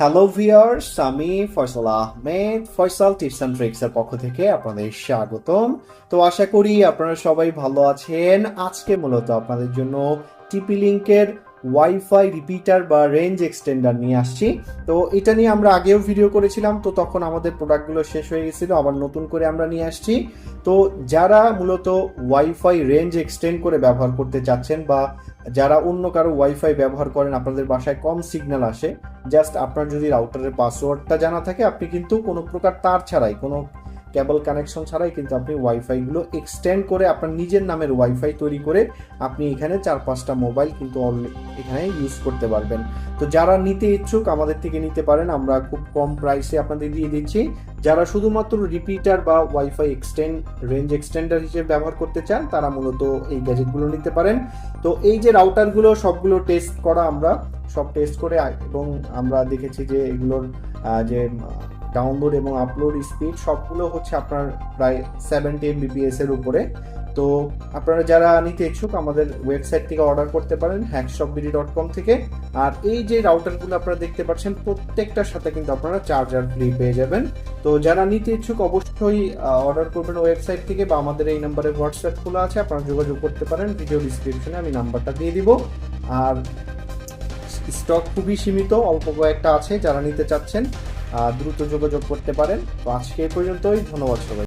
Hello viewers আমি Faisal Ahmed, Faisal tips and tricks পক্ষ থেকে আপনাদের স্বাগতম। তো আশা করি আপনারা সবাই ভালো আছেন। আজকে মূলত আপনাদের জন্য টিপি লিঙ্কের ওয়াইফাই রিপিটার বা রেঞ্জ এক্সটেন্ডার নিয়ে আসছি। তো এটা নিয়ে আমরা আগেও ভিডিও করেছিলাম, তো তখন আমাদের প্রোডাক্টগুলো শেষ হয়ে গেছিল, আবার নতুন করে আমরা নিয়ে আসছি। তো যারা মূলত ওয়াইফাই রেঞ্জ এক্সটেন্ড করে ব্যবহার করতে চাচ্ছেন বা যারা অন্য কারও ওয়াইফাই ব্যবহার করেন, আপনাদের বাসায় কম সিগন্যাল আসে জাস্ট আপনার যদি রাউটারের পাসওয়ার্ডটা জানা থাকে, আপনি কিন্তু কোনো প্রকার তার ছাড়াই, কোনো কেবল কানেকশন ছাড়াই কিন্তু আপনি ওয়াইফাইগুলো এক্সটেন্ড করে আপনার নিজের নামের ওয়াইফাই তৈরি করে আপনি এখানে চার পাঁচটা মোবাইল কিন্তু এখানে ইউজ করতে পারবেন। তো যারা নিতে ইচ্ছুক আমাদের থেকে নিতে পারেন, আমরা খুব কম প্রাইসে আপনাদের দিয়ে দিচ্ছি। যারা শুধুমাত্র রিপিটার বা ওয়াইফাই এক্সটেন্ড রেঞ্জ এক্সটেন্ডার হিসেবে ব্যবহার করতে চান, তারা মূলত এই গ্যাজেটগুলো নিতে পারেন। তো এই যে রাউটারগুলো সবগুলো টেস্ট করা আমরা, সব টেস্ট করে এবং আমরা দেখেছি যে এগুলোর যে ডাউনলোড এবং আপলোড স্পিড সবগুলো হচ্ছে আপনার প্রায় সেভেন্টি এমবিপিএস এর উপরে। তো আপনারা যারা নিতে ইচ্ছুক, আমাদের ওয়েবসাইট থেকে অর্ডার করতে পারেন হ্যাকশপবিডি ডট কম থেকে। আর এই যে রাউটারগুলো আপনারা দেখতে পাচ্ছেন, প্রত্যেকটার সাথে কিন্তু আপনারা চার্জার ফ্রি পেয়ে যাবেন। তো যারা নিতে ইচ্ছুক, অবশ্যই অর্ডার করবেন ওয়েবসাইট থেকে বা আমাদের এই নাম্বারে হোয়াটসঅ্যাপ খোলা আছে, আপনারা যোগাযোগ করতে পারেন। ভিডিও ডিসক্রিপশনে আমি নাম্বারটা দিয়ে দিব। আর স্টক খুবই সীমিত, অল্প কয়েকটা আছে যারা নিতে চাচ্ছেন। দ্রুত যোগাযোগ করতে পারেন। তো আজকে পর্যন্তই। ধন্যবাদ সবাই